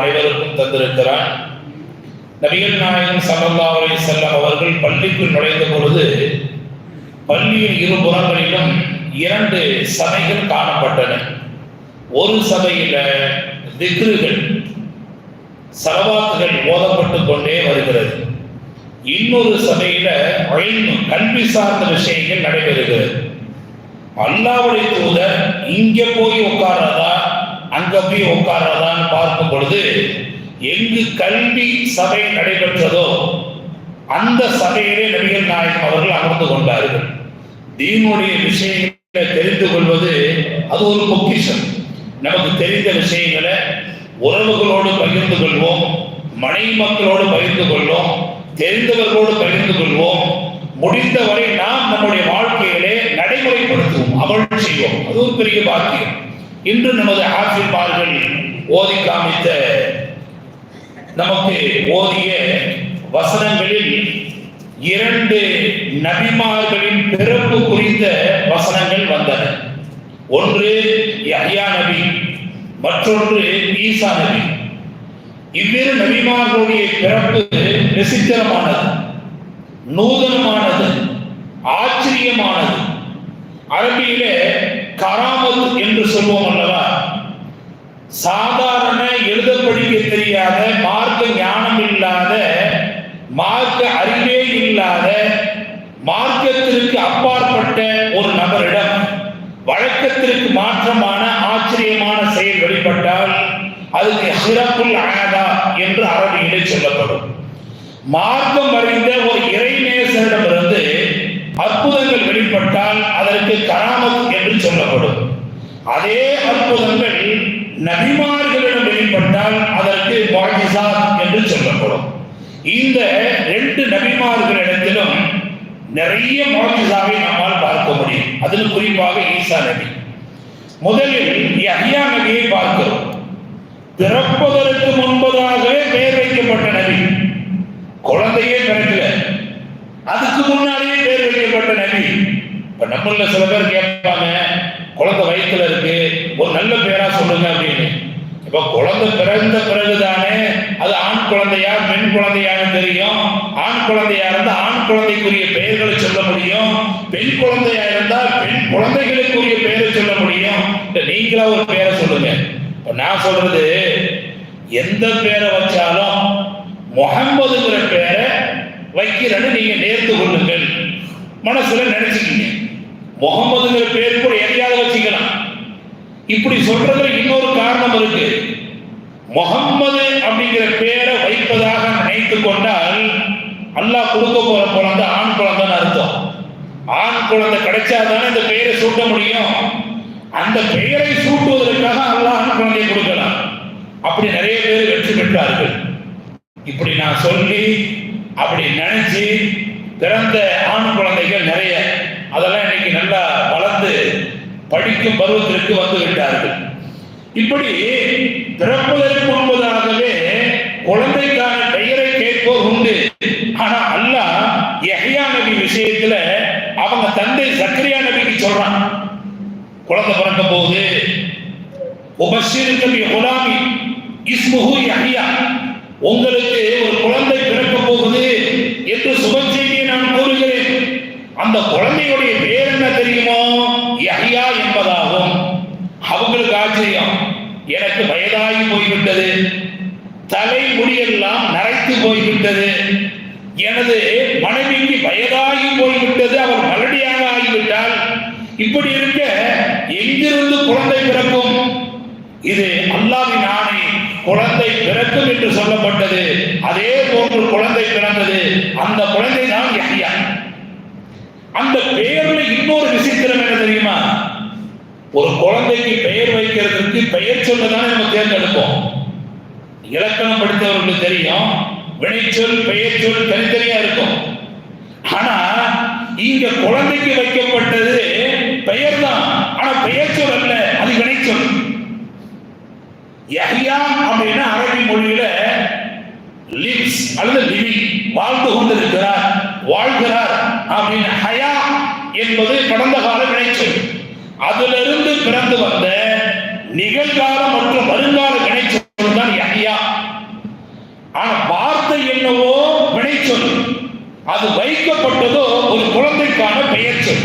அனைவருக்கும் தந்திருக்கிறார். நபிகள் நாயகம் ஸல்லல்லாஹு அலி செல்லம் அவர்கள் பள்ளிக்குள் நுழைந்த பொழுது பள்ளியின் இரு புறங்களிலும் இரண்டு சபைகள் காணப்பட்டன. ஒரு சபையில திக்ருகள் சலவாத்துகள் ஓதப்பட்டு கொண்டே வருகிறது. இன்னொரு சபையில இல்மு, கல்வி சார்ந்த விஷயங்கள் நடைபெறுகிறது. அல்லாவுடைய தூதர் இங்கே போய் உட்கார்றதா? அங்க போய் உட்காரதான் பார்க்கும் பொழுது எங்கு கல்வி சபை நடைபெற்றதோ அந்த சபையிலே நபிகள் நாயகம் அவர்கள் அமர்ந்து கொண்டார்கள். தீனுடைய விஷயங்களை தெரிந்து கொள்வது அது ஒரு பொக்கிஷம். நமக்கு தெரிந்த விஷயங்களை உறவுகளோடு பகிர்ந்து கொள்வோம் மனைவி மக்களோடு பகிர்ந்து கொள்வோம் தெரிந்தவர்களோடு பகிர்ந்து கொள்வோம். முடிந்தவரை நாம் நம்முடைய வாழ்க்கையிலே நடைமுறைப்படுத்துவோம் அமல் செய்வோம். அது ஒரு பெரிய பாக்கியம். இன்று நமது ஆசிரியர்கள் ஓதி காமித்த நமக்கு ஓதிய வசனங்களில் இரண்டு நபிமார்களின் பிறப்பு குறித்த வசனங்கள் வந்தன. ஒன்று யஹ்யா நபி மற்றொன்று ஈசா நபி. இவ்விரு நபிமார்களுடைய பிறப்பு விசித்திரமானது நூதனமானது ஆச்சரியமானது. அரபியிலே கராமத் என்று சொல்வோம் அல்லவா? சாதாரண எழுத படிக்க தெரியாத மார்க்க ஞானம் இல்லாத மார்க்க அறிவே இல்லாத மார்க்கத்திற்கு அப்பாற்பட்ட ஒரு நபரிடம் வழக்கத்திற்கு மாற்றமான ஆச்சரியமான செயல் வெளிப்பட்டால் அதுக்கு சிறப்புல் ஆதா என்று அரபியிலே சொல்லப்படும். மார்க்கம் அறிந்த ஒரு இறைநேசரிடமிருந்து அற்புதங்கள் வெளிப்பட்டால் அதற்கு கராமத் என்று சொல்லப்படும். அதே அற்புதங்கள் நபிமார்களிடம் வெளிப்பட்டால் அதற்கு முஅஜிசாத் என்று சொல்லப்படும். இந்த ரெண்டு நபிமார்களிடத்திலும் நிறைய மாஜிசாவை நம்மால் பார்க்க முடியும். அதில் குறிப்பாக ஈசா நபி. முதலில் யஹ்யா நபியை பார்க்கிறோம். பிறப்பதற்கு முன்பதாகவே பெயர் வைக்கப்பட்ட நபி. குழந்தையே பிறக்கல. அதுக்கு முன்னாடியே பேர் வைக்கப்பட்ட நபி. இப்ப நம்மள சில பேர் கேட்பாங்க குழந்தை வயிற்றுல இருக்கு ஒரு நல்ல பேரா சொல்லுங்க அப்படின்னு. இப்ப குழந்தை பிறந்த பிறகுதானே அது ஆண் குழந்தையா பெண் குழந்தையான்னு தெரியும். ஆண் குழந்தையா இருந்தா ஆண் குழந்தைக்குரிய பெயர்களை சொல்ல முடியும். பெண் குழந்தையா இருந்தா பெண் குழந்தைகளுக்குரிய பெயரை சொல்ல முடியும். நீங்களா ஒரு பேரை சொல்லுங்க. இப்ப நான் சொல்றது எந்த பேரை வச்சாலும் முகம்மதுங்கிற பேரை வைக்கிறன்னு நீங்க நேர்த்து கொள்ளுங்கள். மனசுல நினைச்சுக்கீங்க. முகம்மதுங்கிற பேர் கூட எதையாவது வச்சுக்கலாம். இப்படி சொல்றதுல இன்னொரு காரணம் இருக்கு. முகம்மது அப்படிங்கிற பேரை வைப்பதாக நினைத்து கொண்டால் அல்லாஹ் கொடுக்க போற குழந்தை ஆண் குழந்தைன்னு அர்த்தம். ஆண் குழந்தை கிடைச்சாதானே இந்த பெயரை சூட்ட முடியும். அந்த பெயரை சூட்டுவதற்காக அல்லாஹ் ஆண் குழந்தையை கொடுக்கலாம். அப்படி நிறைய பேர் வெற்றி பெற்றார்கள். இப்படி நான் சொல்லி அப்படி நினைச்சு பிறந்த ஆண் குழந்தைகள் நிறைய அதெல்லாம் இன்னைக்கு நல்லா வளர்ந்து படிக்கும் பருவத்திற்கு வந்து விட்டார்கள். இப்படி பிறப்பதற்கு முன்பதாகவே குழந்தைக்கான பெயரை கேட்போர் உண்டு. ஆனா அல்லாஹ் யஹ்யா நபி விஷயத்துல அவங்க தந்தை சக்கரியா நபிக்கு சொல்றான். குழந்தை பிறக்க போகுது உபஷிருக்கு குலாமி இஸ்முஹு யஹியா. உங்களுக்கு ஒரு குழந்தை பிறக்க போகுது என்று சுப செய்தியை நான் கூறுகிறேன். அந்த குழந்தையுடைய பேர் என்ன தெரியுமோ? யஹ்யா என்பதாகும். அவங்களுக்கு ஆச்சரியம். எனக்கு வயதாகி போய்விட்டது. தலை முடியெல்லாம் நரைத்து போய்விட்டது. எனது மனைவிக்கு வயதாகி போய்விட்டது. அவர் மலடியாக ஆகிவிட்டால் இப்படி இருக்க எங்கிருந்து குழந்தை பிறக்கும்? இது அல்லாவின் ஆணை. குழந்தை பிறக்கும் என்று சொல்லப்பட்டது. அதே போன்று குழந்தை பிறந்தது. அந்த குழந்தை தான் யஹ்யா. அந்த பெயர்ல இன்னொரு விசித்திரம் என்ன தெரியுமா? ஒரு குழந்தைக்கு பெயர் வைக்கிறதுக்கு பெயர் சொல்லதானே நம்ம தேர்ந்தெடுப்போம். இலக்கணம் படித்தவர்களுக்கு தெரியும். வினைச்சொல் பெயர் சொல் தனித்தனியா இருக்கும். ஆனா இங்க குழந்தைக்கு வைக்கப்பட்டது பெயர் தான் ஆனா பெயர் சொல் அல்ல அது வினைச்சொல் யஹ்யா அப்படின்னா அரபி மொழியில லிவ்ஸ் அல்லது லிவிங் வாழ்ந்து கொண்டிருக்கிறார் வாழ்கிறார் அப்படின்னு ஹயா என்பது கடந்த கால வினைச்சொல் அதிலிருந்து பிறந்து வந்த நிகழ்கால மற்றும் வருங்கால வினைச்சொல் தான் யஹியா. ஆனா வார்த்தை என்னவோ வினைச்சொல் அது வைக்கப்பட்டதோ ஒரு குழந்தைக்கான பெயர் சொல்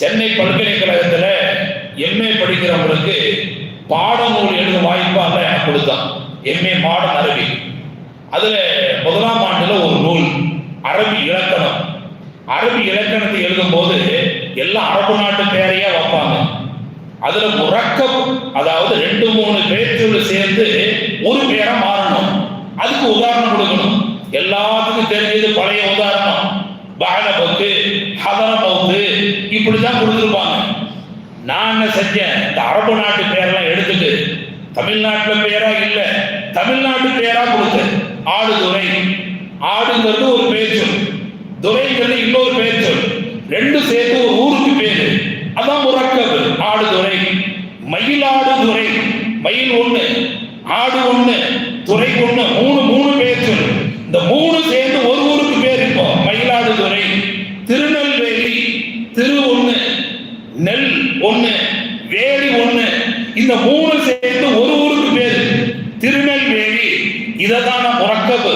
சென்னை பல்கலைக்கழகத்தில் எம்ஏ படிக்கிறவங்களுக்கு பாடநூல் எழுத வாய்ப்பாக எனக்கு கொடுத்தான். எம்ஏ மாடர்ன் அரபி. அதுல முதலாம் ஆண்டுல ஒரு நூல் அரபி இலக்கணம். அரபி இலக்கணத்தை எழுதும் போது எல்லாம் அரபு நாட்டு பேரையா வைப்பாங்க. அதுல முறக்கம் அதாவது ரெண்டு மூணு பேர்ச்சொல் சேர்ந்து ஒரு பேரா மாறணும். அதுக்கு உதாரணம் கொடுக்கணும். எல்லாத்துக்கும் தெரிஞ்சது பழைய உதாரணம். பாலபக்கு ஹதரபவுத்து இப்படிதான் கொடுத்துருப்பாங்க. நான் செஞ்ச இந்த அரபு நாட்டு பேரெல்லாம் எடுத்துட்டு தமிழ்நாட்டில் பேரா இல்லை. தமிழ்நாட்டு பேரா கொடுத்தேன். ஆடுதுறை. ஆடுங்கிறது ஒரு பேச்சு துறைங்கிறது இன்னொரு பேச்சு சொல் ரெண்டு சேர்த்து ஒரு ஊருக்கு பேரு அதான் முறக்கது ஆடுதுறை மயிலாடுதுறை மயில் ஒண்ணு ஆடு ஒண்ணு துறை ஒண்ணு மூணு மூணு பேர் சொல் இந்த மூணு சேர்ந்து ஒரு ஊருக்கு பேர் இப்போ மயிலாடுதுறை திருநெல்வேலி திரு ஒண்ணு நெல் ஒண்ணு வேலி ஒண்ணு இந்த மூணு சேர்ந்து ஒரு ஊருக்கு பேரு திருநெல்வேலி இதை தான் நான் முறக்கபு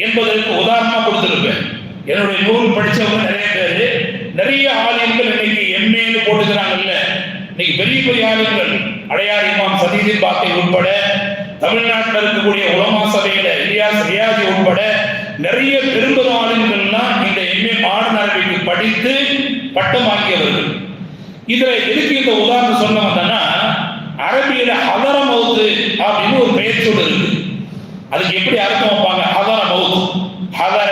என்பதற்கு உதாரணமா கொடுத்திருப்பேன் என்னுடைய நூல் படிச்சவங்க நிறைய பேரு நிறைய ஆலயங்கள் இன்னைக்கு எம்ஏன்னு போட்டுக்கிறாங்கல்ல இன்னைக்கு பெரிய பெரிய ஆலயங்கள் அடையார் இமாம் சதீதின் பாக்கை உட்பட தமிழ்நாட்டில் இருக்கக்கூடிய உலமா சபையில இலியாஸ் ரியாஜி உட்பட நிறைய பெரும்பெரும் ஆளுங்கள்லாம் இந்த எம்ஏ மாடர்ன் அரபிக்கு படித்து பட்டம் வாங்கியவர்கள். இதுல எதுக்கு இந்த உதாரணம் சொன்ன வந்தேன்னா அரபியில ஹதர மவுத்து அப்படின்னு ஒரு பெயர் சொல் இருக்கு. அதுக்கு எப்படி அர்த்தம் வைப்பாங்க? ஹதர மவுத் ஹதர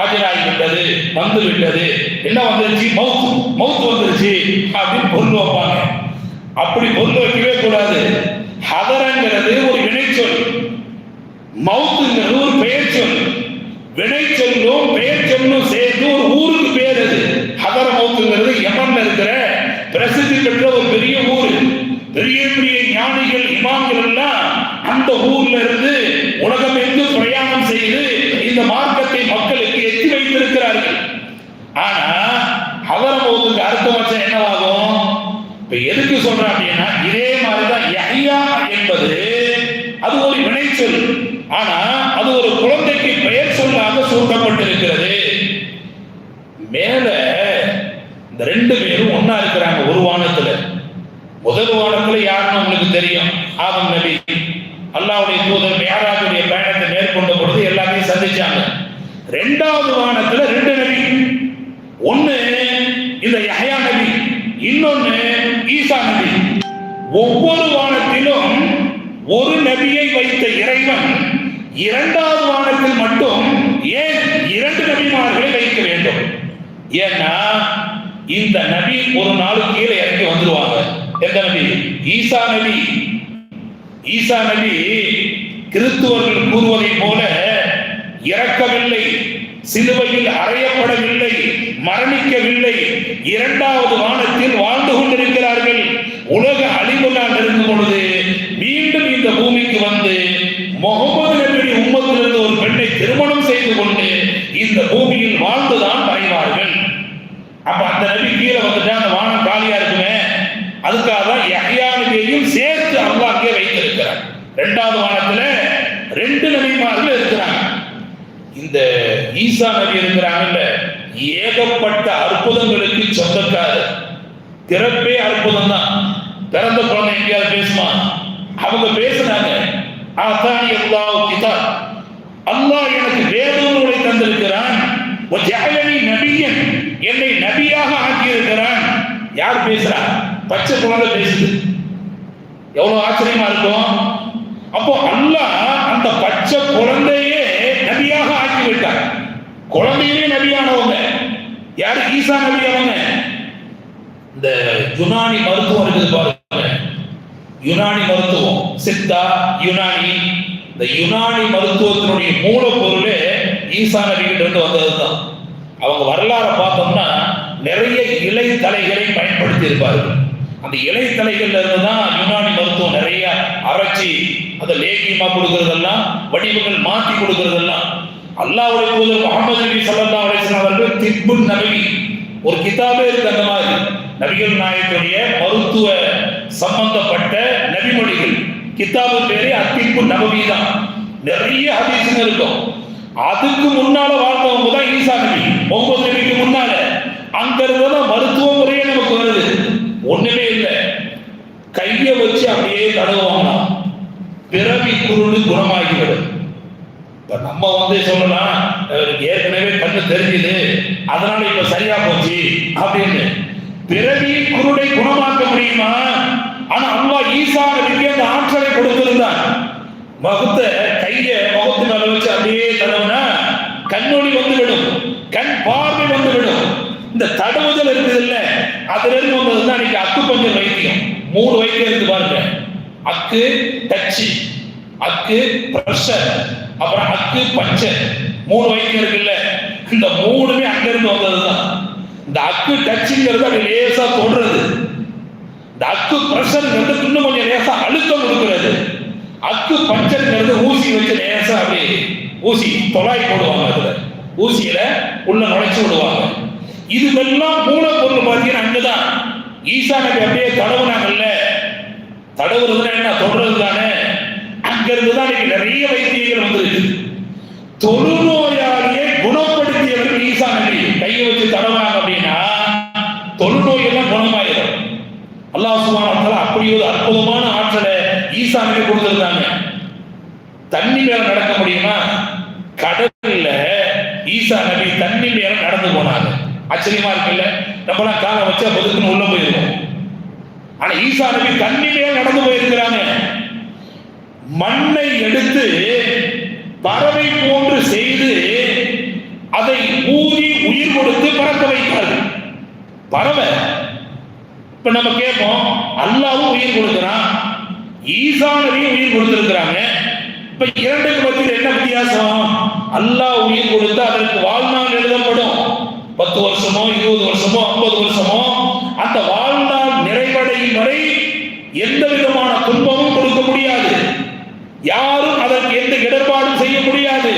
ஆஜராகி விட்டது வந்து விட்டது. என்ன வந்துருச்சு? மவுத் மவுத் வந்துருச்சு அப்படின்னு பொருள் வைப்பாங்க. அப்படி பொருள் வைக்கவே கூடாது. ஹதரங்கிறது ஒரு வினைச்சொல். மவுத்துங்கிறது ஒரு பெயர் சொல் வினை சேர்த்து பெயர் சொல்லும் சேர்ந்து ஒரு ஊருக்கு பேர் அது. ஹதர மவுத்துங்கிறது யமன்ல இருக்கிற பிரசித்தி பெற்ற ஒரு பெரிய ஊர். பெரிய பெரிய ஞானிகள் இமாம்கள் எல்லாம் அந்த ஊர்ல இருந்து உலகம் எங்கு பிரயாணம் செய்து இந்த மார்க்கத்தை மக்களுக்கு எத்தி வைத்திருக்கிறார்கள். ஆனா ஹதர மவுத்துக்கு அர்த்தம் வச்சா என்னவாகும் இப்ப எதுக்கு சொல்றேன் அப்படின்னா இதே மாதிரிதான் யஹ்யா என்பது அது ஒரு வினைச்சொல் ஆனா அது ஒரு குழந்தைக்கு பெயர் சொல்லாக சூட்டப்பட்டிருக்கிறது மேல இந்த ரெண்டு பேரும் ஒன்னா இருக்கிறாங்க ஒரு வானத்துல. முதல் வானத்துல யாருன்னு உங்களுக்கு தெரியும். ஆதம் நபி. அல்லாவுடைய தூதர் மேராஜுடைய பயணத்தை மேற்கொண்ட பொழுது எல்லாத்தையும் சந்திச்சாங்க. ரெண்டாவது வானத்துல ரெண்டு நபி. ஒண்ணு இந்த யஹயா நபி இன்னொன்னு ஈசா நபி. ஒவ்வொரு வானத்திலும் ஒரு நபியை வைத்த இறைவன் இரண்டாவது வானத்தில் மட்டும் ஏன் இரண்டு நபிமார்களை வைக்க வேண்டும்? ஏன்னா இந்த நபி ஒரு நாள் கீழே இறங்கி வந்துருவாங்க. எந்த நபி? ஈசா நபி. ஈசா நபி கிறிஸ்துவர்கள் கூறுவதை போல இறக்கவில்லை சிலுவையில் அறையப்படவில்லை மரணிக்கவில்லை இரண்டாவது வானத்தில் வாழ்ந்து கொண்டிருக்கிறார்கள். உலக அழிவுலாம் இருக்கும் பொழுது மீண்டும் இந்த பூமிக்கு வந்து முகமது நபியுடைய உம்மத்திலிருந்து ஒரு பெண்ணை திருமணம் செய்து கொண்டு இந்த பூமியில் வாழ்ந்துதான் மறைவார்கள். அப்ப அந்த வந்துட்டா அந்த வானம் காலியா இருக்குமே அதுக்காக தான் யஹ்யா நபியையும் சேர்த்து அல்லாஹ் அங்கே வைத்திருக்கிறார். ரெண்டாவது வானத்துல ரெண்டு நபிமார்கள் இருக்கிறாங்க. இந்த ஈசா நபி இருக்கிறாங்கல்ல ஏகப்பட்ட அற்புதங்களுக்கு சொந்தக்காரர். பிறப்பே அற்புதம் தான் பிறந்த குழந்தை எங்கேயாவது பேசுமா? அவங்க பேசுனாங்க அதான் அல்லாஹ் கிதா அல்லாஹ் எனக்கு வேத தந்திருக்கிறான். நபியன். என்னை நபியாக ஆக்கியிருக்கிறான். யார் பேசுறா? பச்சை குழந்தை பேசுது. எவ்வளவு ஆச்சரியமா இருக்கும். அப்போ அல்லாஹ் அந்த பச்சை குழந்தையே நபியாக ஆக்கி விட்டார் குழந்தையிலே நபியானவங்க. யார்? ஈசா நபி அவங்க இந்த யுனானி மருத்துவம் இருக்குது பாருங்க. யுனானி மருத்துவம். சித்தா யுனானி. இந்த யுனானி மருத்துவத்தினுடைய மூலப்பொருளே ஈசா நபி கிட்ட இருந்து வந்ததுதான். அவங்க வரலாறை பார்த்தோம்னா நிறைய இலை தலைகளை பயன்படுத்தி இருப்பார்கள் அந்த இலை தலைகள்ல இருந்து தான் யுனானி மருத்துவம் நிறைய அரைச்சி அதை லேகியமா கொடுக்கறதெல்லாம் வடிவங்கள் மாற்றி கொடுக்கறதெல்லாம். அல்லாவுடைய தூதர் முகமது நபி சல்லா அலைஹி அவர்கள் திப்பு நபி. ஒரு கிதாபே இருக்கு அந்த மாதிரி. நபிகள் நாயகத்துடைய மருத்துவ சம்பந்தப்பட்ட நபிமொழிகள். கிதாபு பேரே அத்திப்பு நபவி தான் நிறைய அதிசயம் இருக்கும். அதுக்கு முன்னால வாழ்ந்தவங்க தான் ஈசா நபி ஒன்பது நபிக்கு முன்னால. அங்க இருந்ததான் மருத்துவ முறையே நமக்கு வருது. ஒண்ணுமே இல்லை. கையை வச்சு அப்படியே தடவுவாங்களாம் பிறவி குருடு குணமாகிவிடும். இப்ப நம்ம வந்து சொல்லலாம் ஏற்கனவே கண்ணு தெரிஞ்சது. அதனால இப்ப சரியா போச்சு அப்படின்னு. பிறவி குருடை குணமாக்க முடியுமா? ஆனா அம்மா ஈசா நபிக்கு அந்த ஆற்றலை கொடுத்திருந்தான் வகுத்த கைய முகத்து மேல வச்சு அப்படியே தடவுனா கண்ணொளி வந்து விடும் கண் பார்வை வந்து விடும் இந்த தடவுதல் இருக்குது இல்ல அதுல இருந்து வந்தது தான் இன்னைக்கு அக்கு பஞ்சர் வைத்தியம். மூணு வைத்தியம் இருக்கு பாருங்க. அக்கு டச்சு அக்கு பிரஷர் அப்புறம் அக்கு பஞ்சர். மூணு வைத்தியம் இருக்குல்ல இந்த மூணுமே அங்க இருந்து வந்ததுதான். இந்த அக்கு டச்சுங்கிறது அப்படி லேசா தொடுறது இந்த அக்கு பிரஷர்ங்கிறது இன்னும் கொஞ்சம் லேசா அழுத்தம் கொடுக்கிறது. அக்கு பஞ்சர்ங்கிறது ஊசி வச்சு லேசா அப்படியே ஊசி தொலாய் போடுவாங்க அதுல. ஊசியில உள்ள நுழைச்சு விடுவாங்க. இதுவெல்லாம் மூலப்பொருள் பார்த்தீங்கன்னா அங்கதான். ஈசா நபி அப்படியே தடவுனாங்கல்ல. தடவுறதுன்னா என்ன? தொடர்றது தானே. அங்கிருந்து தான் இன்னைக்கு நிறைய வைத்தியங்கள் வந்திருக்கு. தொழுநோயாளியை குணப்படுத்தியவர்கள் ஈசா நபி. கையை வச்சு தடவாங்க அப்படின்னா தொழுநோய் எல்லாம் குணமாயிடும் அல்லாஹ் சுபான அப்படி ஒரு அற்புதமான ஆற்றலை ஈசா நபி கொடுத்திருந்தாங்க தண்ணி மேல நடக்க முடியுமா? கடல்ல ஈசா நபி தண்ணி மேல நடந்து போனாங்க. ஆச்சரியமா இருக்குல்ல? நம்மளாம் காலை வச்சா பொதுக்குன்னு உள்ள போயிருவோம். ஆனா ஈசா நபி தண்ணி மேல நடந்து போயிருக்கிறாங்க. மண்ணை எடுத்து பறவை போன்று செய்து அதை ஊதி உயிர் கொடுத்து பறக்க வைத்தார்கள். பறவை. இப்ப நம்ம கேட்போம் அல்லாவும் உயிர் கொடுக்கிறான். ஈசானவையும் உயிர் கொடுத்திருக்கிறாங்க. இப்ப இரண்டுக்கு மத்தியில் என்ன வித்தியாசம்? அல்லாஹ் உயிர் கொடுத்து அதற்கு வாழ்நாள் எழுதப்படும். பத்து வருஷமோ இருபது வருஷமோ ஐம்பது வருஷமோ அந்த வாழ்நாள் நிறைவடையும் வரை எந்த விதமான துன்பமும் கொடுக்க முடியாது. யாரும் அதற்கு எந்த இடர்பாடும் செய்ய முடியாது.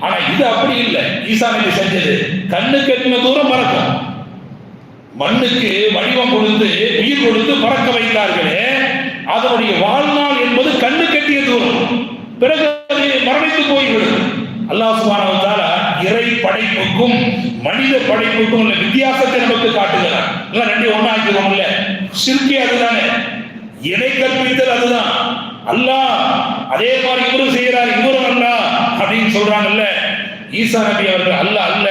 ஆனா இது அப்படி இல்லை. ஈசா நபி செஞ்சது. கண்ணுக்கு கெட்டின தூரம் பறக்கும். மண்ணுக்கு வடிவம் கொடுத்து உயிர் கொடுத்து பறக்க வைத்தார்களே அதனுடைய வாழ்நாள் என்பது கண்ணு கட்டிய தூரம். பிறகு அது மரணித்து போய்விடும். அல்லாஹ் சுப்ஹானஹு வ இறை படைப்புக்கும் மனித படைப்புக்கும் உள்ள வித்தியாசத்தை நமக்கு காட்டுகிறார் எல்லாம் ஒன்றா ஒண்ணாக்கிடுவோம்ல சிற்பி அதுதானே. இணை கற்பித்தல் அதுதான். அல்லாஹ் அதே மாதிரி இவரும் செய்கிறார் இவரும் அல்லா அப்படின்னு சொல்றாங்கல்ல. ஈசா நபி அவர்கள் அல்ல அல்ல.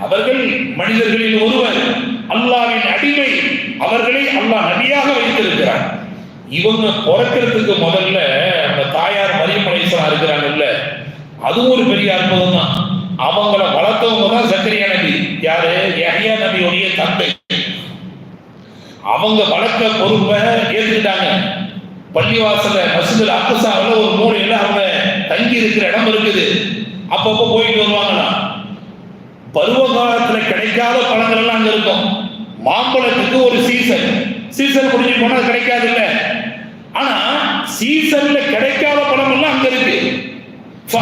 அவர்கள் மனிதர்களில் ஒருவர். அல்லாவின் அடிமை. அவர்களை அல்லாஹ் நபியாக வைத்திருக்கிறார் இவங்க பிறக்கிறதுக்கு முதல்ல அந்த தாயார் மரியம் அலைஹிஸ்ஸலாம் இருக்கிறாங்கல்ல அதுவும் ஒரு பெரிய அற்புதம் தான் அவங்கள வளர்த்தவங்க தான் சக்கரியா நபி. யாரு? யஹியா நபியுடைய தந்தை. அவங்க வளர்க்க பொறுப்பை ஏற்றுக்கிட்டாங்க பள்ளிவாசல மஸ்ஜிதுல் அக்கசாவில் ஒரு மூலையில அவங்க தங்கி இருக்கிற இடம் இருக்குது. அப்பப்போ போயிட்டு வருவாங்களாம். பருவ காலத்துல கிடைக்காத பழங்கள் எல்லாம் அங்க இருக்கும். மாம்பழத்துக்கு ஒரு சீசன் சீசன் முடிஞ்சு போனா கிடைக்காது இல்ல ஆனா சீசன்ல கிடைக்காத பழம் எல்லாம் அங்க இருக்கு. So,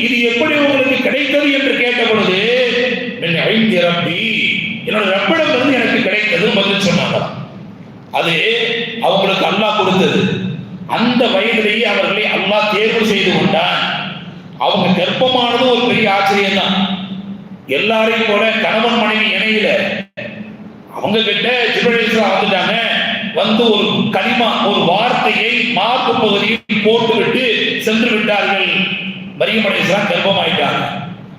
இது எப்படி உங்களுக்கு கிடைத்தது என்று கேட்ட பொழுது "மின் ரப்பி. என்னோட ரப்பிடம் இருந்து எனக்கு கிடைத்தது பதில் சொன்னாங்களாம். அது அவங்களுக்கு அல்லாஹ் கொடுத்தது. அந்த வயதிலேயே அவர்களை அல்லாஹ் தேர்வு செய்து கொண்டான். அவங்க கர்ப்பமானது ஒரு பெரிய ஆச்சரியம் தான் எல்லாரையும் போல கணவன் மனைவி இணையில. அவங்க கிட்ட வந்துட்டாங்க வந்து ஒரு கனிமா ஒரு வார்த்தையை மார்க்கு பகுதியில் போட்டுவிட்டு சென்று விட்டார்கள் மரியம் கர்ப்பமாயிட்டாங்க.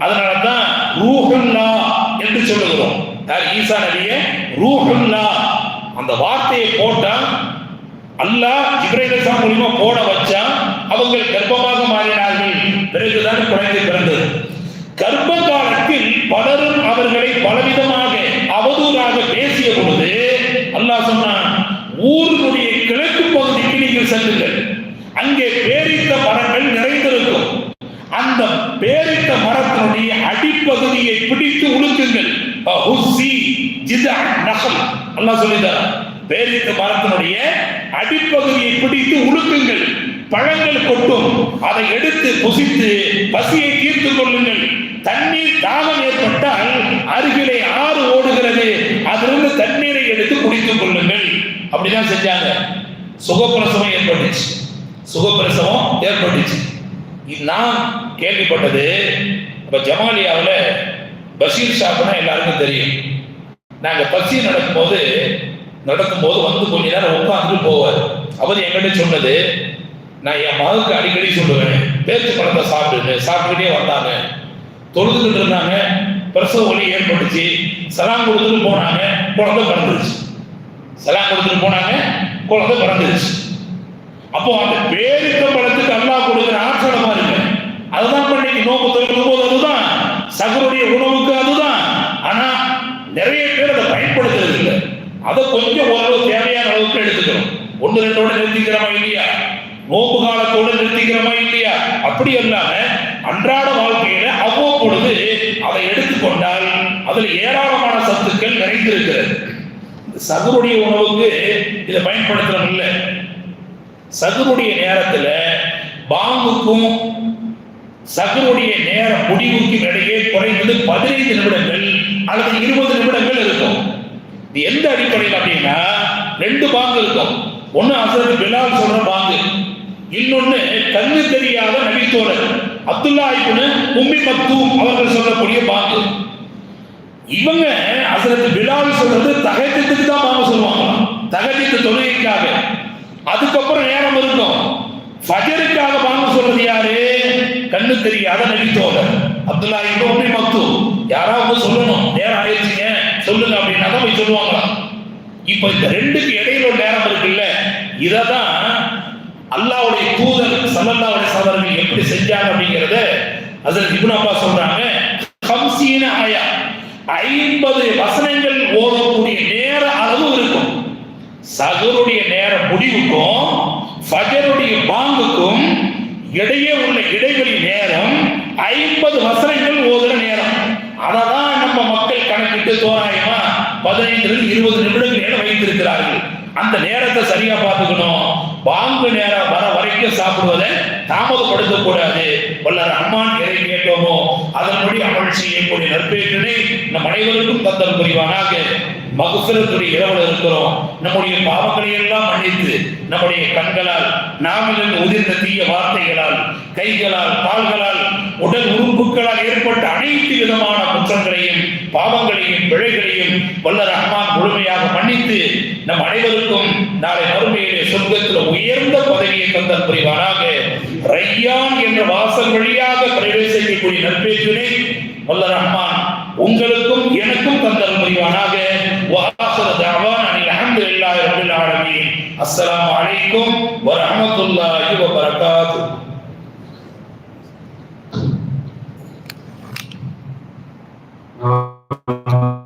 அதனால தான் ரூஹுல்லா என்று சொல்லுகிறோம். யார்? ஈசா நபிய ரூஹுல்லா. அந்த வார்த்தையை போட்டா அல்லாஹ் ஜிப்ரைல் மூலியமா போட வச்சா அவங்க கர்ப்பமாக மாறினார்கள். பிறகுதான் குழந்தை பிறந்தது. கர்ப்ப காலத்தில் பலரும் அவர்களை பலவிதமாக அவதூறாக பேசிய பொழுது அல்லாஹ் சொன்னான் ஊரினுடைய கிழக்கு பகுதிக்கு நீங்கள் செல்லுங்கள். அங்கே பேரித்த மரங்கள் நிறைந்திருக்கும். அந்த பேரித்த மரத்தினுடைய அடிப்பகுதியை பிடித்து உழுக்குங்கள் அல்லாஹ் சொல்லிட்டார் பேரித்த மரத்தினுடைய அடிப்பகுதியை பிடித்து உழுக்குங்கள் பழங்கள் கொட்டும். அதை எடுத்து புசித்து பசியை தீர்த்து கொள்ளுங்கள். தண்ணீர் தாகம் ஏற்பட்டால் அருகிலே ஆறு ஓடுகிறது. அதிலிருந்து தண்ணீரை எடுத்து குடித்துக் கொள்ளுங்கள். அப்படிதான் செஞ்சாங்க. சுகப்பிரசவம் ஏற்பட்டுச்சு. சுகப்பிரசவம் ஏற்பட்டுச்சு. இது நான் கேள்விப்பட்டது இப்ப ஜமாலியாவில் பஷீர் ஷாப்னா எல்லாருக்கும் தெரியும். நாங்க பசி நடக்கும்போது நடக்கும்போது வந்து கொஞ்ச நேரம் உட்காந்து போவார். அவர் எங்கிட்ட சொன்னது நான் என் மகளுக்கு அடிக்கடி சொல்லுவேன் பேச்சு பழத்தை சாப்பிட்டு சாப்பிட்டுக்கிட்டே வந்தாங்க. தொழுதுகிட்டு இருந்தாங்க. பிரசவ ஒளி ஏற்பட்டுச்சு. சலாம் கொடுத்துட்டு போனாங்க. குழந்தை பிறந்துருச்சு. சலாம் கொடுத்துட்டு போனாங்க. குழந்தை பிறந்துருச்சு. அப்போ அந்த பேரித்த பழத்துக்கு அல்லா கொடுக்குற ஆற்றலமா இருக்கு அதுதான் பண்ணி இன்னைக்கு நோக்கு திறக்கும் போது அதுதான். சகருடைய உணவுக்கு அதுதான். ஆனா நிறைய பேர் அதை பயன்படுத்துறது இல்லை. அதை கொஞ்சம் ஓரளவு தேவையான அளவுக்கு எடுத்துக்கிறோம். ஒன்று ரெண்டோட நிறுத்திக்கிறோமா இல்லையா? நோம்பு காலத்தோடு நிறுத்திக்கிறோமா இல்லையா? அப்படி இல்லாம அன்றாட வாழ்க்கையில அவ்வப்பொழுது அதை எடுத்துக்கொண்டால் அதில் ஏராளமான சத்துக்கள் நிறைந்திருக்கிறது. இந்த உணவுக்கு இதை பயன்படுத்தணும் இல்லை. சகுருடைய நேரத்துல பாங்குக்கும் சகுருடைய நேர முடிவுக்கும் இடையே குறைந்தது பதினைந்து நிமிடங்கள் அல்லது இருபது நிமிடங்கள் இருக்கும். இது எந்த அடிப்படையில் அப்படின்னா ரெண்டு பாங்கு இருக்கும். ஒன்னு அசரத் பிலால் சொல்ற பாங்கு. இன்னொன்னு கண்ணு தெரியாத நபித்தோழர். அப்துல்லா இப்னு உம்மி மக்தூம் அவர்கள் சொல்லக்கூடிய பாங்கு இவங்க அசரத் பிலால் சொல்றது தகஜத்துக்கு தான் பாங்க சொல்லுவாங்க தகஜத்து தொழுகைக்காக. அதுக்கப்புறம் நேரம் இருக்கும். ஃபஜருக்காக வாங்க சொல்றது யாரு? கண்ணு தெரியாத நபித்தோழர். அப்துல்லா இப்னு உம்மி மக்தூம். யாராவது சொல்லணும். நேரம் ஆயிடுச்சுங்க. சொல்லுங்க அப்படின்னா தான் போய் சொல்லுவாங்களாம். இப்ப இந்த ரெண்டுக்கு இடையில ஒரு நேரம் இருக்குல்ல. இததான் அல்லாவுடைய தூதர் ஸல்லல்லாஹு அலைஹி எப்படி செஞ்சாங்க அப்படிங்கறத அதில் இபுன் அப்பா சொல்றாங்க. 50 ஆயா. 50 வசனங்கள் ஓதக்கூடிய நேர அளவு இருக்கும். சகருடைய நேர முடிவுக்கும் ஃபஜருடைய பாங்குக்கும் இடையே உள்ள இடைவெளி நேரம் ஐம்பது வசனங்கள் ஓதுற நேரம். அதை தான் நம்ம மக்கள் கணக்கிட்டு தோராயமா பதினைந்து இருபது நிமிடங்கள் நேரம் வைத்திருக்கிறார்கள். அந்த நேரத்தை சரியா பார்த்துக்கணும். பாங்கு நேரம் வர வரைக்கும் சாப்பிடுவதை தாமதப்படுத்த கூடாது. வல்லர் அம்மான் எதை கேட்டோமோ? அதன்படி அமல் செய்யக்கூடிய நற்பேற்றினை நம் அனைவருக்கும் தந்தல் புரிவானாக. மகுசரத்துடைய இரவில் இருக்கிறோம். நம்முடைய பாவங்களை எல்லாம் மன்னித்து நம்முடைய கண்களால் நாமிலிருந்து உதிர்ந்த தீய வார்த்தைகளால் கைகளால் கால்களால் உடல் உறுப்புகளால் ஏற்பட்ட அனைத்து விதமான குற்றங்களையும் பாவங்களையும் பிழைகளையும் வல்ல ரஹ்மான் முழுமையாக மன்னித்து நம் அனைவருக்கும் நாளை மறுமையிலே சொர்க்கத்தில் உயர்ந்த பதவியை தந்தல் புரிவானாக. ரையான் என்ற வாசல் வழியாக பிரவேசிக்கக்கூடிய நற்பேற்றினை வல்ல ரஹ்மான் உங்களுக்கும் எனக்கும் தந்தல் புரிவானாக அஸ்லாம் அலைக்கும் வரமத்துல்லாஹி வபரகாத்து Thank